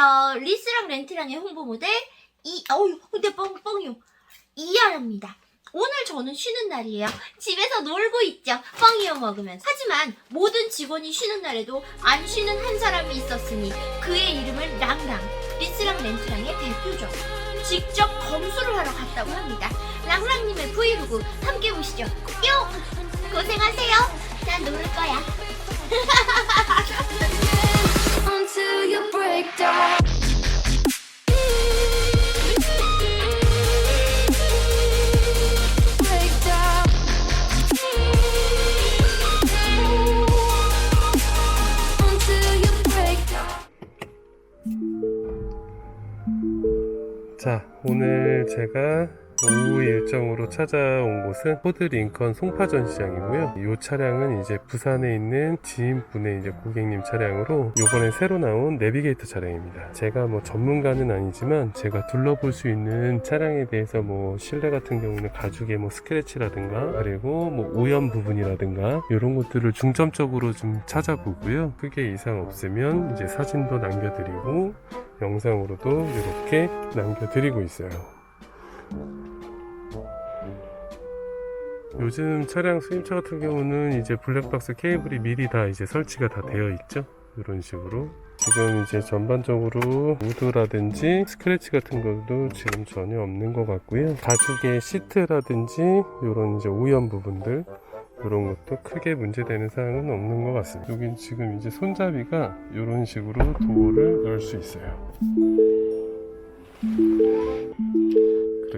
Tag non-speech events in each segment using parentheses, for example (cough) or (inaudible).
안녕하세요. 리스랑 렌트랑의 홍보 모델 이 어우 근데 뻥뻥이요 이하랍니다. 오늘 저는 쉬는 날이에요. 집에서 놀고 있죠. 뻥이요 먹으면서. 하지만 모든 직원이 쉬는 날에도 안 쉬는 한 사람이 있었으니 그의 이름은 랑랑. 리스랑 렌트랑의 대표죠. 직접 검수를 하러 갔다고 합니다. 랑랑님의 브이로그 함께 보시죠. 뿅! 고생하세요. 난 놀 거야. (laughs) 자, 오늘 제가 오후 일정으로 찾아온 곳은 포드 링컨 송파전 시장이고요. 이 차량은 이제 부산에 있는 지인분의 이제 고객님 차량으로 이번에 새로 나온 내비게이터 차량입니다. 제가 뭐 전문가는 아니지만 제가 둘러볼 수 있는 차량에 대해서 뭐 실내 같은 경우는 가죽에 뭐 스크래치라든가 그리고 뭐 오염 부분이라든가 이런 것들을 중점적으로 좀 찾아보고요. 크게 이상 없으면 이제 사진도 남겨드리고 영상으로도 이렇게 남겨드리고 있어요. 요즘 차량 수입차 같은 경우는 이제 블랙박스 케이블이 미리 다 이제 설치가 다 되어 있죠. 이런 식으로. 지금 이제 전반적으로 우드라든지 스크래치 같은 것도 지금 전혀 없는 것 같고요. 가죽의 시트라든지 이런 이제 오염 부분들 이런 것도 크게 문제되는 사항은 없는 것 같습니다. 여기 지금 이제 손잡이가 이런 식으로 도어를 열 수 있어요.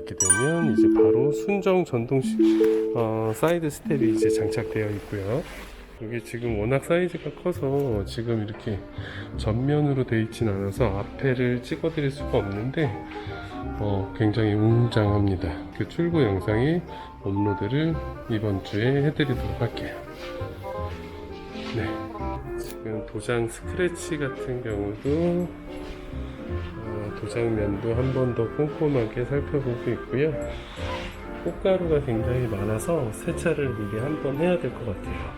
그렇게 되면 이제 바로 순정 전동식 어, 사이드 스텝이 이제 장착되어 있고요. 이게 지금 워낙 사이즈가 커서 지금 이렇게 전면으로 되어 있진 않아서 앞에를 찍어 드릴 수가 없는데 어, 굉장히 웅장합니다. 그 출고 영상이 업로드를 이번 주에 해드리도록 할게요. 네. 지금 도장 스크래치 같은 경우도 어, 도장면도 한 번 더 꼼꼼하게 살펴보고 있고요. 꽃가루가 굉장히 많아서 세차를 미리 한 번 해야 될 것 같아요.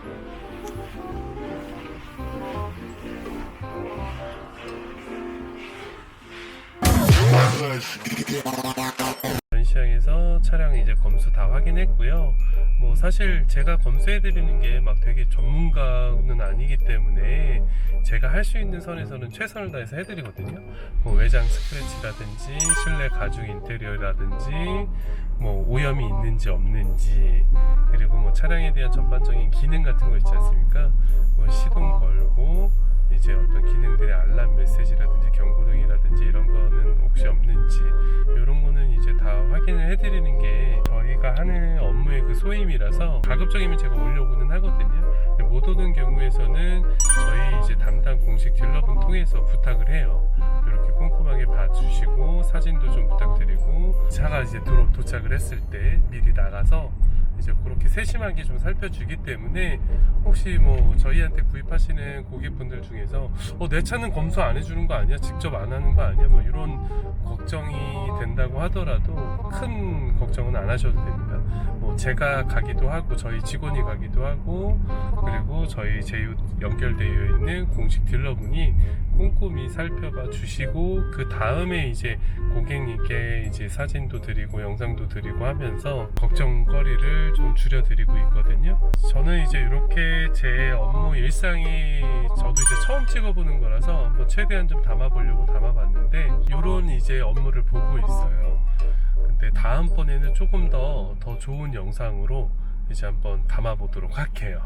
전시장에서 차량 이제 검수 다 확인했고요. 뭐 사실 제가 검수해 드리는 게 막 되게 전문가는 아니기 때문에 제가 할 수 있는 선에서는 최선을 다해서 해드리거든요. 뭐 외장 스크래치라든지 실내 가죽 인테리어라든지 뭐 오염이 있는지 없는지 그리고 뭐 차량에 대한 전반적인 기능 같은 거 있지 않습니까? 뭐 시동 걸고 이제 어떤 기능들의 알람 메시지라든지 경고등이라든지 이런 거는 혹시 없는지 이런 거는 이제 다 확인을 해드리는 게 하는 업무의 그 소임이라서 가급적이면 제가 오려고는 하거든요. 못 오는 경우에서는 저희 이제 담당 공식 딜러분 통해서 부탁을 해요. 이렇게 꼼꼼하게 봐주시고 사진도 좀 부탁드리고 차가 이제 도로 도착을 했을 때 미리 나가서 이제 그렇게 세심하게 좀 살펴주기 때문에 혹시 뭐 저희한테 구입하시는 고객분들 중에서 어, 내 차는 검수 안 해주는 거 아니야? 직접 안 하는 거 아니야? 뭐 이런 걱정이 된다고 하더라도 큰 걱정은 안 하셔도 됩니다. 뭐 제가 가기도 하고 저희 직원이 가기도 하고 그리고 저희 제휴 연결되어 있는 공식 딜러분이 꼼꼼히 살펴봐 주시고 그 다음에 이제 고객님께 이제 사진도 드리고 영상도 드리고 하면서 걱정거리를 좀 줄여드리고 있거든요. 저는 이제 이렇게 제 업무 일상이 저도 이제 처음 찍어보는 거라서 한번 최대한 좀 담아보려고 담아봤는데 이런 이제 업무를 보고 있어요. 근데 다음번에는 조금 더 더 좋은 영상으로 이제 한번 담아보도록 할게요.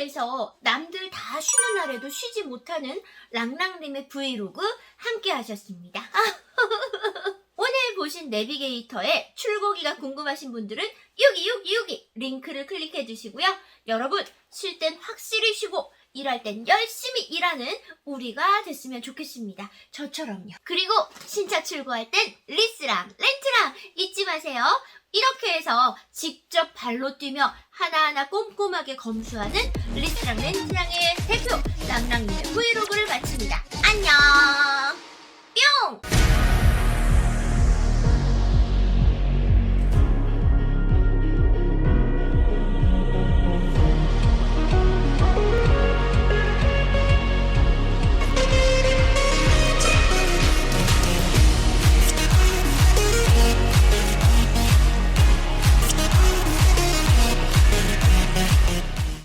해서 남들 다 쉬는 날에도 쉬지 못하는 랑랑님의 브이로그 함께 하셨습니다. (laughs) 오늘 보신 내비게이터의 출고기가 궁금하신 분들은 여기 여기 여기 링크를 클릭해 주시고요. 여러분 쉴 땐 확실히 쉬고 일할 땐 열심히 일하는 우리가 됐으면 좋겠습니다. 저처럼요. 그리고 신차 출고할 땐 리스랑 렌트랑 잊지 마세요. 이렇게 해서 직접 발로 뛰며 하나하나 꼼꼼하게 검수하는 리스랑 렌즈랑의 대표 랑랑님의 브이로그를 마칩니다. 안녕! 뿅!